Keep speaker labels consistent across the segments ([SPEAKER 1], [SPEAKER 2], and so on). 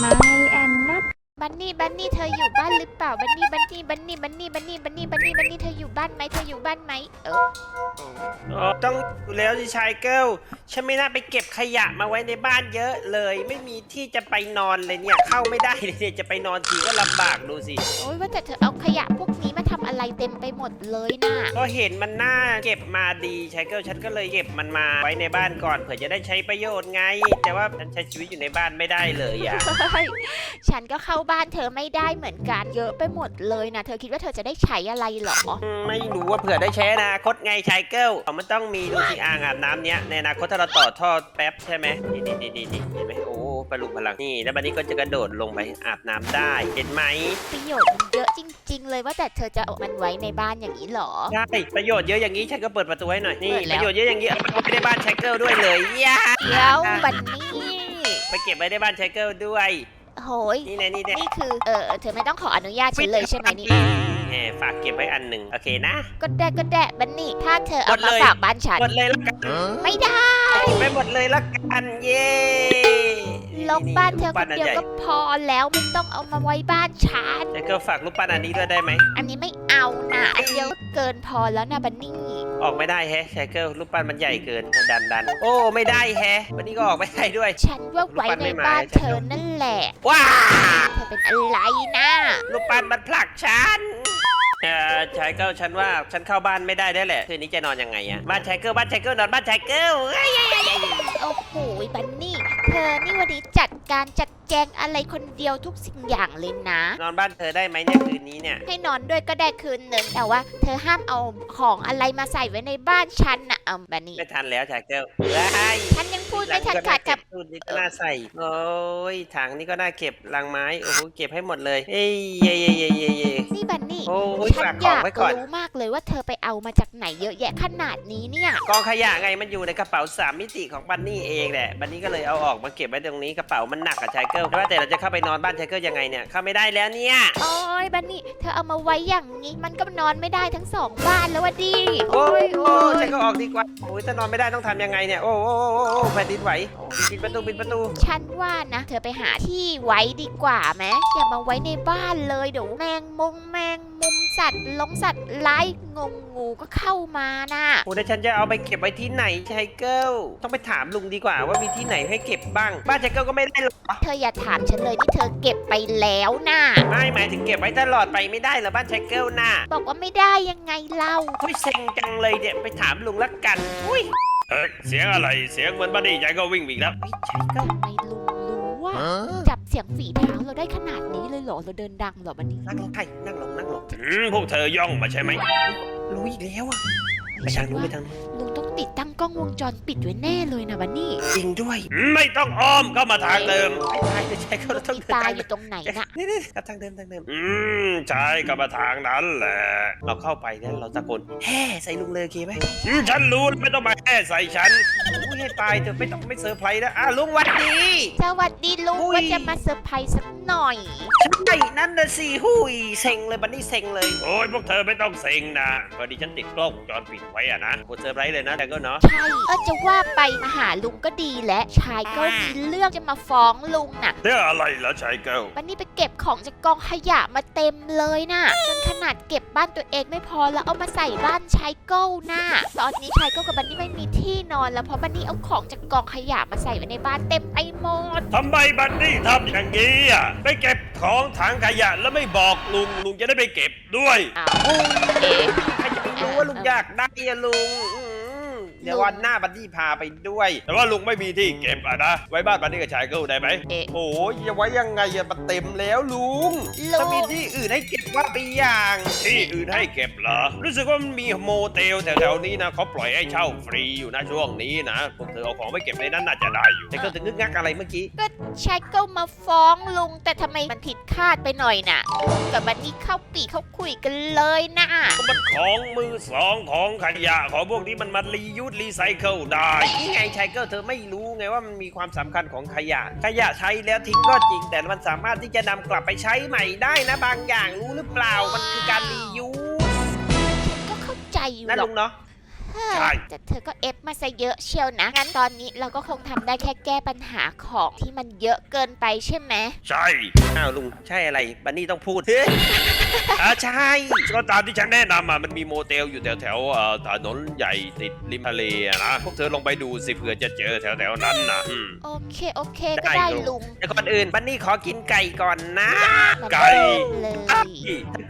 [SPEAKER 1] ไม่แอนนัท
[SPEAKER 2] บันนี่บันนี่เธออยู่บ้านหรือเปล่าบันนี่บันนี่บันนี่บันนี่บันนี่บันนี่บันนี่บันนี่เธออยู่บ้านไหมเธออยู่บ้านไหมเออ
[SPEAKER 3] อ๋อต้องอยู่แล้วสิชายเกิลฉันไม่น่าไปเก็บขยะมาไว้ในบ้านเยอะเลย ไม่มีที่จะไปนอนเลยเนี่ยเข้าไม่ได้เลยเนี่ยจะไปนอนทีก็ลำบากดูสิ
[SPEAKER 2] โอ้ยว่าแต่เธอเอาขยะพวกนี้มาทำ อะไรเต็มไปหมดเลยน่ะ
[SPEAKER 3] ก็เห็นมันน่าเก็บมาดีชายเกิลฉันก็เลยเก็บมันมาไว้ในบ้านก่อนเผื่อจะได้ใช้ประโยชน์ไง แต่ว่าฉันใช้ชีวิตอยู่ในบ้านไม่ได้เลยอะ
[SPEAKER 2] เฮ้ยฉันก็เข้าบ้านเธอไม่ได้เหมือนกันเยอะไปหมดเลยนะ เธอคิดว่าเธอจะได้ใช้อะไรเหรอ
[SPEAKER 3] อืมไม่รู้ว่าเผื่อได้ใช้อนาคตไงชายเกิลเอามันต้องมีดูสิอ่างอาบน้ำเนี้ยในอนาคตถ้าเราต่อท่อแป๊บใช่ไหมนี่นี่นี่นี่เห็นไหม โอ้ปลุกพลังนี่ แล้วบันนี้ก็จะกระโดดลงไปอาบน้ำได้ เห็นไหม
[SPEAKER 2] ประโยชน์มันเยอะจริง ๆ เลยว่าแต่เธอจะเอามันไว้ในบ้านอย่างนี้เหรอ
[SPEAKER 3] ใช่ ประโยชน์เยอะอย่างนี้ฉันก็เปิดประตูให้หน่อย นี่
[SPEAKER 2] เปิดแล้
[SPEAKER 3] ป
[SPEAKER 2] ว
[SPEAKER 3] ระโยชน์เยอะอย่างนี้เอาไปไว้ในบ้านชายเกิลด้วยเลยย่า
[SPEAKER 2] เดี๋ยวบันนี่
[SPEAKER 3] ไปเก็บไว้ในบ้านชายเกิลด้วย
[SPEAKER 2] โหย
[SPEAKER 3] นี่แน่นี่แน่
[SPEAKER 2] นี่คือเออเธอไม่ต้องขออนุญาตฉันเลยใช่ไหมนี่
[SPEAKER 3] แหมฝากเก็บไว้อันหนึ่งโอเคนะ
[SPEAKER 2] ก็ได้ก็ได้บันนี่ถ้าเธอเอา
[SPEAKER 3] หมด
[SPEAKER 2] มา
[SPEAKER 3] เลย
[SPEAKER 2] ฝากบ้านฉัน
[SPEAKER 3] หมดเลยละกัน
[SPEAKER 2] ไม่ได้
[SPEAKER 3] เก็บไว้หมดเลยละกัน เย้
[SPEAKER 2] ลกบ้านเธอคน
[SPEAKER 3] รูป
[SPEAKER 2] เดียว
[SPEAKER 3] ปั้
[SPEAKER 2] ก็พอแล้วไม่ต้องเอามาไว้บ้านฉัน
[SPEAKER 3] ชายเกิลฝากรูปปั้นอันนี้ด้วยได้ไหม
[SPEAKER 2] อันนี้ไม่เอานะอันเดียวก็เกินพอแล้วนะบันนี่
[SPEAKER 3] ออกไม่ได้แฮะชายเกิลรูปปั้นมันใหญ่เกินดันดันโอ้ไม่ได้แฮะวันนี้ก็ออกไม่ได้ด้วย
[SPEAKER 2] ฉันว่าไว้ในบ้านเธอนั่นแหละ
[SPEAKER 3] ว้า
[SPEAKER 2] เธอเป็นอะไรนะ
[SPEAKER 3] รูปปั้นมันผลักฉันเออชายเกิลฉันว่าฉันเข้าบ้านไม่ได้ได้แหละคืนนี้จะนอนยังไงอะบ้านชายเกิลบ้านชายเกิลนอนบ้านชายเกิลเอ้ย
[SPEAKER 2] โอ้โหบันนี่ เธอนี่วันนี้จัดการจัดแจงอะไรคนเดียวทุกสิ่งอย่างเลยนะ
[SPEAKER 3] นอนบ้านเธอได้ไหมเนี่ยคืนนี้เนี่ย
[SPEAKER 2] ให้นอนด้วยก็ได้คืนหนึ่งแต่ว่า เธอห้ามเอาของอะไรมาใส่ไว้ในบ้านฉันนะเอาบันนี่
[SPEAKER 3] ไม่ทันแล้วชายเกิลเอ้ย
[SPEAKER 2] ฉันยังพูดไม่ทันขาดกั บ
[SPEAKER 3] ตู้นี้ก็น่าใส่โอ้ยถังนี้ก็น่าเก็บลังไม้โอ้โหเก็บให้หมดเลย เอ้ยเย่เย่เย่เย่เย่
[SPEAKER 2] นี่บันนี่
[SPEAKER 3] โอ้ย
[SPEAKER 2] ฉัน
[SPEAKER 3] ฝาก
[SPEAKER 2] อ
[SPEAKER 3] ของ
[SPEAKER 2] ยาก
[SPEAKER 3] ไว้ก่อน
[SPEAKER 2] รู้มากเลยว่าเธอไปเอามาจากไหนเยอะแยะขนาดนี้เนี่ย
[SPEAKER 3] กองขยะไงมันอยู่ในกระเป๋าสามมิติของบันนี่เองแหละบันนี่ก็เลยเอาออกมาเก็บไว้ตรงนี้กระเป๋ามันหนักกับชายเกิลแต่ว่าแต่เราจะเข้าไปนอนบ้านชายเกิลยังไงเนี่ยเข้าไม่ได้แล้วเนี่ย
[SPEAKER 2] โอ้ยบันนี่เธอเอามาไว้อย่างนี้ มันก็นอนไม่ได้ทั้งสองบ้านแล้ววะดิ
[SPEAKER 3] โอ้ย
[SPEAKER 2] โอ้
[SPEAKER 3] โอ้
[SPEAKER 2] ย
[SPEAKER 3] ชายเกิลออกดีกว่าโอ้ยถ้านอนไม่ได้ต้องทำยังไงเนี่ยโอ้โอ้โอ้โอ้โอ้แผ่นดินไหวโอ้ปิดประตูปิดประตู
[SPEAKER 2] ฉันว่านะ เธอไปหาที่ไว้ดีกว่าไหมอย่ามาไว้ในบ้านเลยเดี๋ยวแมงมงแมงมุมสัตว์ลงสัตว์ร้ายงงงูก็เข้ามาน่ะ
[SPEAKER 3] โอ้แล้วฉันจะเอาไปเก็บไว้ที่ไหนชายเกิลต้องไปถามลุงดีกว่าว่ามีที่ไหนให้เก็บบ้าง บ้านชายเกิลก็ไม่ได้หรอก
[SPEAKER 2] เธออย่าถามฉันเลยที่เธอเก็บไปแล้วน่ะ
[SPEAKER 3] ไม่หมายถึงเก็บไว้ตลอดไปไม่ได้เหรอบ้านชายเกิลน่ะ
[SPEAKER 2] บอกว่าไม่ได้ยังไงเล่า
[SPEAKER 3] เฮ้ยเซ็งจังเลยเนี่ยไปถามลุงละกันอุ้ย
[SPEAKER 4] เฮ้ยเสียงอะไรเสียงเหมือนบัดดี้ใจก็วิ่งอีกแล้ว
[SPEAKER 3] เฮ้ยชายเกิล
[SPEAKER 2] ทำไมลุงรู้ว่าจับเสียงฝีเท้าเราได้ขนาดนี้เลยเหรอเราเดินดังเหรอบันนี้
[SPEAKER 3] นั่งลงไทยนั่งลงนั่งลง
[SPEAKER 4] อืมพวกเธอย่องมาใช่ไหม
[SPEAKER 3] รู้อีกแล้วอะ ไปทางนู้นไปทางนู้น
[SPEAKER 2] ลุงต้องติดตั้งกล้องวงจรปิดไว้แน่เลยนะบันนี่
[SPEAKER 3] จริงด้วย
[SPEAKER 4] อืมไม่ต้องอ้อมเข้ามาทางเดิม
[SPEAKER 3] ไอ้ทางจะชายเกิลเราต้อง
[SPEAKER 2] ที่
[SPEAKER 3] เดิน
[SPEAKER 2] ตา
[SPEAKER 3] ทายง
[SPEAKER 2] อยู่ตรงไหนน่ะ
[SPEAKER 3] นี่นี่กับทางเดิมทางเดิม
[SPEAKER 4] อืมใช่ก็มาทางนั้นแหละ
[SPEAKER 3] เราเข้าไปเนี่ยเราตะโกนแฮ่ใส่ลุงเลยโอเคไหม
[SPEAKER 4] อืมฉันรู้ไม่ต้องมาแห่ใส่ฉัน
[SPEAKER 3] อุ้ยให้ตายเถอะไม่ต้องไม่เซอร์ไพรส์นะอะลุงหวัดดี
[SPEAKER 2] สวัสดีลุง
[SPEAKER 3] อุ้ย
[SPEAKER 2] ว่าจะมาเซอร์ไพรส์สักหน่อย
[SPEAKER 3] ใช่นั่นน่ะสิหุยเซ็งเลยบันนี่เซ็งเลย
[SPEAKER 4] โอ้ยพวกเธอไม่ต้องเซ็งนะพอดีฉันติดกล้องวงจรปิดไว้อะนะ
[SPEAKER 3] โคตรเซอร์ไพรส์เลยนะแดงก็เนาะ
[SPEAKER 2] ใช่เออจะว่าไปมาหาลุงก็ดีและชายก็มีเรื่องจะมาฟ้องลุงน่ะ
[SPEAKER 4] เรื่องอะไรล่ะชายเกิล
[SPEAKER 2] วันนี้ไปเก็บของจากกองขยะมาเต็มเลยน่ะจนขนาดเก็บบ้านตัวเองไม่พอแล้วเอามาใส่บ้านชายเก้าน่ะตอนนี้ชายเก้ากับบันนี่ไม่มีที่นอนแล้วเพราะบันนี่เอาของจากกองขยะมาใส่ไว้ในบ้านเต็มไปหมด
[SPEAKER 4] ทำไมบัดดี้ทำอย่างนี้อะไปเก็บของถังขยะแล้วไม่บอกลุงลุงจะได้ไปเก็บด้วย
[SPEAKER 2] อ้าวเอ๊ะ
[SPEAKER 3] ใค รจะไปรู้ว่าลุงอยากได้อะลุงอืมเดี๋ยววันหน้าบัดดี้พาไปด้วย
[SPEAKER 4] แต่ว่าลุงไม่มีที่เก็บอะนะ ไว้บ้านบัดดี้กับชายเกิลได้ไหม
[SPEAKER 2] เอ๊ะ
[SPEAKER 3] โอ้ยจะไว้ยังไงอะมันเต็มแล้วลุง
[SPEAKER 2] ลุ
[SPEAKER 3] ถ้างมีที่อื่นให้เก็บ ว่าไปอย่าง
[SPEAKER 4] ที่อื่นให้เก็บเหรอ รู้สึกว่ามันมีโมเตลแถวๆนี้นะเขาปล่อยให้เช่าฟรีอยู่นะช่วงนี้นะพวกเธอเอาของไปเก็บในนั้นน่าจะได้อยู่
[SPEAKER 3] แต่ก็ถึงงึกงักอะไรเมื่อกี้
[SPEAKER 2] ก็ชายเก้ามาฟ้องลุง แต่ทำไมมันผิดคาดไปหน่อยน่ะลุงกับบันนี่เข้าปีเข้าคุยกันเลยน่ะ
[SPEAKER 4] ก็มันของมือสองของขยะของพวกนี้มันมารียูสรีไซเคิลได้
[SPEAKER 3] นี่ไงชายเกิลเธอไม่รู้ไงว่ามันมีความสำคัญของขยะ ขยะใช้แล้วทิ้งก็จริง แต่มันสามารถที่จะนำกลับไปใช้ใหม่ได้นะบางอย่างรู้หรือเปล่ามันคือการรียูส
[SPEAKER 2] ก็เข้าใจอยู่
[SPEAKER 3] นะ
[SPEAKER 2] หรอ
[SPEAKER 3] ลุ
[SPEAKER 2] ก
[SPEAKER 3] งเนาะ
[SPEAKER 4] ใช่
[SPEAKER 2] แต่เธอก็เอฟมาซะเยอะเชียวนะ งั้นตอนนี้เราก็คงทำได้แค่แก้ปัญหาของที่มันเยอะเกินไปใช่ไหม
[SPEAKER 4] ใช่
[SPEAKER 3] อ้าวลุงใช่อะไร บันนี่ต้องพูดเฮ้ย อ่าใช่
[SPEAKER 4] ก็ตามที่ฉันแนะนำอะมันมีโมเตลอยู่แถวแถวๆเอ่อถนนใหญ่ติดริมทะเลอะนะพวกเธอลองไปดูสิเผื่อจะเจอแถวแถวๆนั้นนะอืม
[SPEAKER 2] โอเค โอเค ก็ได้ลุง
[SPEAKER 3] แต่ก่อนอื่นบันนี่ขอกินไก่ก่อนนะ
[SPEAKER 2] มา
[SPEAKER 4] ไก่
[SPEAKER 2] เลย
[SPEAKER 4] ถ้า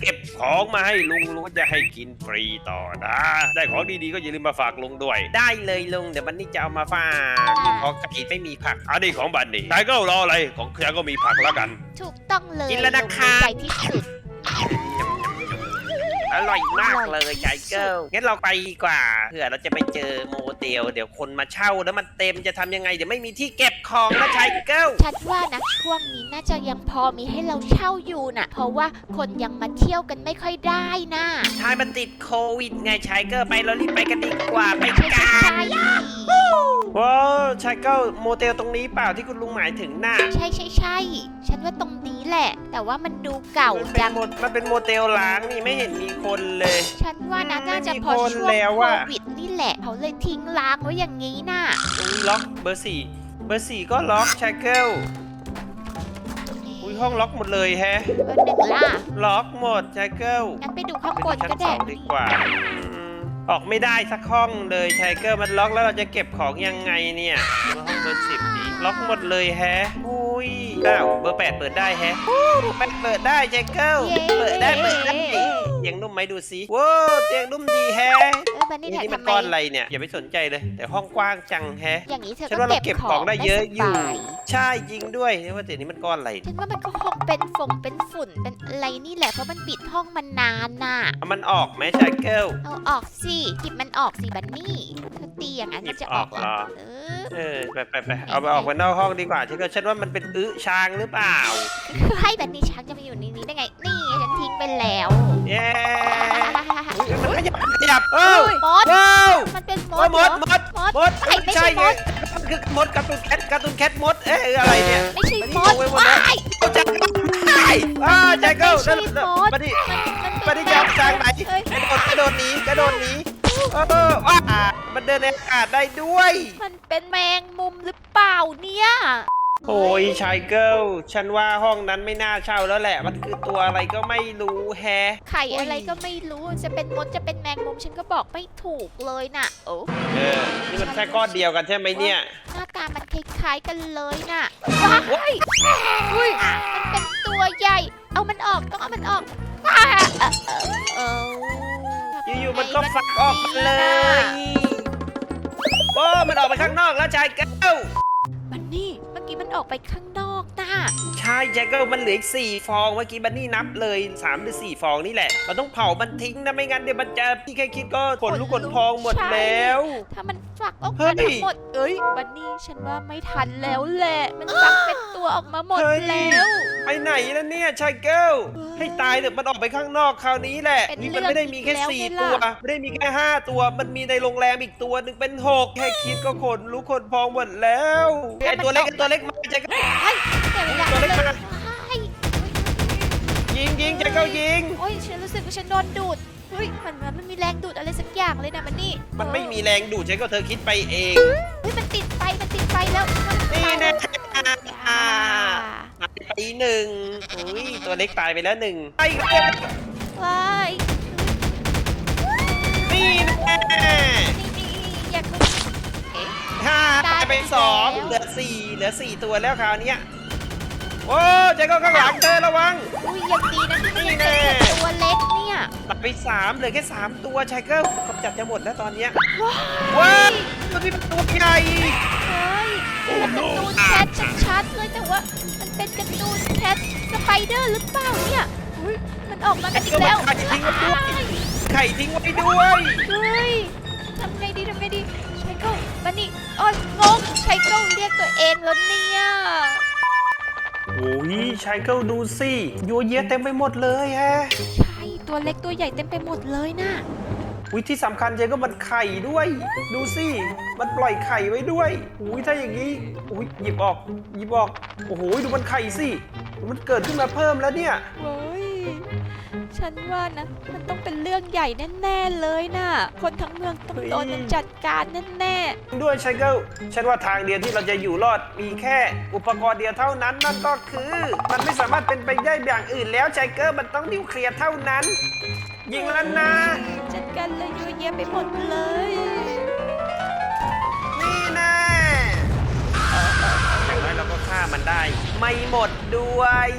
[SPEAKER 4] เก็บของมาให้ลุงลุงก็จะให้กินฟรีต่อนะ ได้ของดีๆก็อย่าลืมมาฝากลุงด้วย
[SPEAKER 3] ได้เลยลุงเดี๋ยวบันนี่จะเอามาฝากมีขอไก่ไม่มีผัก
[SPEAKER 4] อันนี้ของบันนี่นายก็รออะไรของฉันก็มีผักแล้วกัน
[SPEAKER 2] ถูกต้องเลย
[SPEAKER 3] กินแล้วนะคะ
[SPEAKER 2] ลุงใจที่สุด Yeah.
[SPEAKER 3] อร่อยมากเลยไก่เกิลงั้นเราไปดีกว่าเผื่อเราจะไปเจอโมเดลเดี๋ยวคนมาเช่าแล้วมันเต็มจะทำยังไงเดี๋ยวไม่มีที่เก็บของนะชายเกิล
[SPEAKER 2] ฉันว่านะช่วงนี้น่าจะยังพอมีให้เราเช่าอยู่น่ะ เพราะว่าคนยังมาเที่ยวกันไม่ค่อยได้น่ะ
[SPEAKER 3] ทายมันติดโควิดไงชายเกิลไปเรารีบไปกันดีกว่าไป
[SPEAKER 2] ใช่
[SPEAKER 3] กั
[SPEAKER 2] ใช่
[SPEAKER 3] นว้าวชายเกิลโมเดลตรงนี้เปล่าที่คุณลุงหมายถึงน่ะ
[SPEAKER 2] ใช่ใช่ใช่ฉันว่าตรงนี้แหละ แต่ว่ามันดูเก่า
[SPEAKER 3] มันเป็
[SPEAKER 2] จั
[SPEAKER 3] น
[SPEAKER 2] ง
[SPEAKER 3] โมมันเป็นโมเดลล้างนี่ไม่เห็นมีคนเลย
[SPEAKER 2] ฉันว่านะ
[SPEAKER 3] อืม
[SPEAKER 2] น่าจะ
[SPEAKER 3] ไม่มี
[SPEAKER 2] พอ
[SPEAKER 3] คน
[SPEAKER 2] ช่วง
[SPEAKER 3] แล้ว
[SPEAKER 2] โค
[SPEAKER 3] อะ
[SPEAKER 2] วิดนี่แหละ เขาเลยทิ้งล้างไว้อย่างนี้น่ะ
[SPEAKER 3] อุ้ยล็อกเบอร์สี่เบอร์สี่ก็ล็อกชายเกิลอุ้ยห้องล็อกหมดเลยแฮะ
[SPEAKER 2] เบอร์หนึ่งล่ะ
[SPEAKER 3] ล็อกหมดชายเกิล
[SPEAKER 2] งั้นไปดูข้าง
[SPEAKER 3] เป็น
[SPEAKER 2] บน
[SPEAKER 3] ชั้น
[SPEAKER 2] ก็
[SPEAKER 3] ส
[SPEAKER 2] ได้
[SPEAKER 3] องดีกว่าอืมออกไม่ได้สักห้องเลยชายเกิลมันล็อกแล้วเราจะเก็บของยังไงเนี่ยมาห้องเบอร์สิบดีล็อกหมดเลยแฮะอุ้ยอ้าวเบอร์แปดเปิดได้แฮะอู้เบอร์แปดเปิดได้ชายเกิล
[SPEAKER 2] เย้
[SPEAKER 3] เปิดได้เปิดได้เตียงนุ่มไหมดูสิว้าวเตียงนุ่มดีแฮะ
[SPEAKER 2] เออบันนี่
[SPEAKER 3] นี่
[SPEAKER 2] ถ่าย
[SPEAKER 3] นี่มัน
[SPEAKER 2] ทำไม
[SPEAKER 3] ก้อนอะไรเนี่ยอย่าไปสนใจเลย แต่ห้องกว้างจังแฮะ
[SPEAKER 2] อย่างนี้เธอ
[SPEAKER 3] ฉัน
[SPEAKER 2] ก็
[SPEAKER 3] ว่าเรา
[SPEAKER 2] เก็
[SPEAKER 3] เก็
[SPEAKER 2] บบข
[SPEAKER 3] ข
[SPEAKER 2] อ
[SPEAKER 3] องงได้
[SPEAKER 2] ได้
[SPEAKER 3] เยอะ
[SPEAKER 2] ส
[SPEAKER 3] อยู่
[SPEAKER 2] บาย
[SPEAKER 3] ใช่จริงด้วยนี่ว่าแต่นี่มันก้อนอะไร
[SPEAKER 2] ฉันว่ามันก็คงเป็นฝงเป็นฝุ่นเป็นอะไรนี่แหละเพราะมันปิดห้องมันนานน่ะ
[SPEAKER 3] เอามันออกไหมชายเกิล
[SPEAKER 2] เอาออกสิหยิบมันออกสิบันนี่เธอตีอย่างนั้น
[SPEAKER 3] หยิ
[SPEAKER 2] มัน
[SPEAKER 3] บ
[SPEAKER 2] จะออกเหร
[SPEAKER 3] อ
[SPEAKER 2] อ
[SPEAKER 3] อก
[SPEAKER 2] เออ
[SPEAKER 3] เออไปไปไปเอาไปออกไปนอกห้องดีกว่าฉันก็ฉันว่ามันเป็นอึช้างหรือเปล่า
[SPEAKER 2] คือให้บันนี่ช้างจะมาอยู่ในนี้ได้ไง นี่ ฉันทิ้งไปแล้ว
[SPEAKER 3] เย้อุ๊ยมันขยับขยับเออ
[SPEAKER 2] มด
[SPEAKER 3] ว้าว
[SPEAKER 2] มันเป็นม
[SPEAKER 3] โอ้
[SPEAKER 2] ด
[SPEAKER 3] ยม
[SPEAKER 2] เหรอ
[SPEAKER 3] ดมด
[SPEAKER 2] มด
[SPEAKER 3] มด
[SPEAKER 2] ไอ้ไม่ใช่
[SPEAKER 3] ไง
[SPEAKER 2] มด
[SPEAKER 3] มันคือมดการ์ตูนแคทการ์ตูนแคทมดเอ๊ะอะไรเนี่ย
[SPEAKER 2] ไม่ใช่
[SPEAKER 3] มัน
[SPEAKER 2] ม
[SPEAKER 3] นี่
[SPEAKER 2] ด
[SPEAKER 3] งงไปหมดแล้ว
[SPEAKER 2] ว้าย
[SPEAKER 3] เอาใจอ้าใจเกิล
[SPEAKER 2] มันไม่ใช่
[SPEAKER 3] นั่น
[SPEAKER 2] มด
[SPEAKER 3] บัดดี้
[SPEAKER 2] มัน
[SPEAKER 3] บัดดี้จะเอาทางไหน
[SPEAKER 2] เอ้ย
[SPEAKER 3] กระโดดกระโดดหนีกระโดดหนีเออว้ามันเดินในอากาศได้ด้วย
[SPEAKER 2] มันเป็นแมงมุมหรือเปล่าเนี่ย
[SPEAKER 3] โอ้ยชายเกิลฉันว่าห้องนั้นไม่น่าเช่าแล้วแหละ มันคือตัวอะไรก็ไม่รู้แฮะ
[SPEAKER 2] ไข่อะไรก็ไม่รู้จะเป็นมดจะเป็นแมงมุมฉันก็บอกไม่ถูกเลยน่ะโอ้
[SPEAKER 3] เออนี่มันแค่ก้อนเดียวกันใช่ไหมเนี่ย
[SPEAKER 2] หน้าตามันคล้ายๆกันเลยน่ะว้ายอุ้ยมันเป็นตัวใหญ่ เอามันออกต้องเอามันออกว้าเออเออเออ
[SPEAKER 3] อยู่ๆมันก็ฟักออกมาเลยโอ้มันออกไปข้างนอกแล้วชายเกิล
[SPEAKER 2] มันนี่เมื่อกี้มันออกไปข้างนอกน่ะ
[SPEAKER 3] ใช่ชายเกิลมันเหลืออีกสี่ฟองเมื่อกี้บันนี่นับเลยสามหรือสี่ฟองนี่แหละเราต้องเผามันทิ้งนะไม่งั้นเดี๋ยวมันจะพี่แค่คิดก็ขนลุกขนพองหมดแล้ว
[SPEAKER 2] ถ้ามัน ฝักออก
[SPEAKER 3] เฮ้
[SPEAKER 2] มายทั้งหมด เอ้ยบันนี่ฉันว่าไม่ทันแล้วแหละ มันฝักเป็นตัวออกมาหมด
[SPEAKER 3] เฮ้ย
[SPEAKER 2] แล้ว
[SPEAKER 3] ไปไหนแล้วเนี่ยชายเกิลให้ตายเถอะมันออกไปข้างนอกคราวนี้แหละ
[SPEAKER 2] เป็น
[SPEAKER 3] นี่
[SPEAKER 2] เรื่
[SPEAKER 3] มัน
[SPEAKER 2] อง
[SPEAKER 3] ไม่ได้มีแค่
[SPEAKER 2] อีกแล้ว
[SPEAKER 3] สี่
[SPEAKER 2] ไง
[SPEAKER 3] ตัว
[SPEAKER 2] ล่ะ
[SPEAKER 3] ไม่ได้มีแค่ห้าตัวมันมีในโรงแรมอีกตัวหนึ่งเป็นหกแค่คิดก็ขนลุกขนพองหมดแล้วไอตัวเล็กไอ้ตัวเล็กมาชายเกิล
[SPEAKER 2] แต่เวลา
[SPEAKER 3] ตัวเล็ก
[SPEAKER 2] เลย
[SPEAKER 3] มา
[SPEAKER 2] เฮ้ย
[SPEAKER 3] ยิงยิงชายเกิลยิง
[SPEAKER 2] โอ้ยฉันรู้สึกว่าฉันโดนดูดเฮ้ยมันมันมันมีแรงดูดอะไรสักอย่างเลยนะมันนี่
[SPEAKER 3] มันไม่มีแรงดูดชายเกิลเธอคิดไปเอง
[SPEAKER 2] เฮ้ยมันติดไฟมันติดไฟแล้วมัน
[SPEAKER 3] นี่
[SPEAKER 2] ตาย
[SPEAKER 3] แน่
[SPEAKER 2] แล้ว
[SPEAKER 3] อ่า
[SPEAKER 2] อ่า
[SPEAKER 3] ไปหนึ่งอุ้ยตัวเล็กตายไปแล้วหนึ่งไปอีกแล้ว
[SPEAKER 2] ว้าย
[SPEAKER 3] นี่แน่
[SPEAKER 2] นี่นี่อยากรู้เอ๊ะ
[SPEAKER 3] ห้า
[SPEAKER 2] ตาย
[SPEAKER 3] ตายไป
[SPEAKER 2] ไป
[SPEAKER 3] สอง
[SPEAKER 2] แล้ว
[SPEAKER 3] เหลือสี่เหลือสี่ตัวแล้วคราวเนี้ยโอ้ชายเกิลข้างหลังเธอระวัง
[SPEAKER 2] อุ้ยยังดีนะที่มัน
[SPEAKER 3] นี่
[SPEAKER 2] ยัง
[SPEAKER 3] แน่
[SPEAKER 2] เป็นแค่ตัวเล็กเนี่ย
[SPEAKER 3] ตัดไปสามเหลือแค่สามตัวชายเกิลกำจัดจะหมดแล้วตอนเนี้ย
[SPEAKER 2] ว้า
[SPEAKER 3] ว้าวตัวนี้เป็นตัวใหญ่
[SPEAKER 2] เฮ้ยการ์ตูนแคทชัดๆเลยแต่ว่ามันเป็นการ์ตูนแคทสไปเดอร์หรือเปล่าเนี่ยอุ้ยมันออกมากันอีกแล้ว
[SPEAKER 3] ไข่ทิ้งไว้ด้วย ไข่ทิ้งไว้ด้วย
[SPEAKER 2] เฮ้ยทำไงดีทำไงดีไชเกิลบันนี่โอ้ยงงไชเกิลเรียกตัวเองแล้วเนี่ย
[SPEAKER 3] โอ้ยชายเกิลดูสิยัวเยียเต็มไปหมดเลยฮะ
[SPEAKER 2] ใช่ ตัวเล็กตัวใหญ่เต็มไปหมดเลยนะ
[SPEAKER 3] อุ้ยที่สำคัญเจก็มันไข่ด้วย ดูสิมันปล่อยไข่ไว้ด้วยอุ้ยถ้าอย่างนี้อุ้ยหยิบออกหยิบออกโอ้โหดูมันไข่สิมันเกิดขึ้นมาเพิ่มแล้วเนี่ย
[SPEAKER 2] เฮ้ย ฉันว่านะมันต้องเป็นเรื่องใหญ่แน่ๆเลยน่ะ คนทั้งเมืองต้องโดนมันจัดการแน่
[SPEAKER 3] ด้วยไชเกิลฉันว่าทางเดียวที่เราจะอยู่รอดมีแค่อุปกรณ์เดียวเท่านั้นนั่นก็คือ มันไม่สามารถเป็นไปได้อย่างอื่นแล้วไชเกิลมันต้องนิวเคลียร์เท่านั้น ยิงแล้วนะ
[SPEAKER 2] ๆ จัดการเลยเยอะแยะไปหมดเลย
[SPEAKER 3] นี่แน่อย่างน้อยเราก็ฆ่ามันได้ ไม่หมดด้วย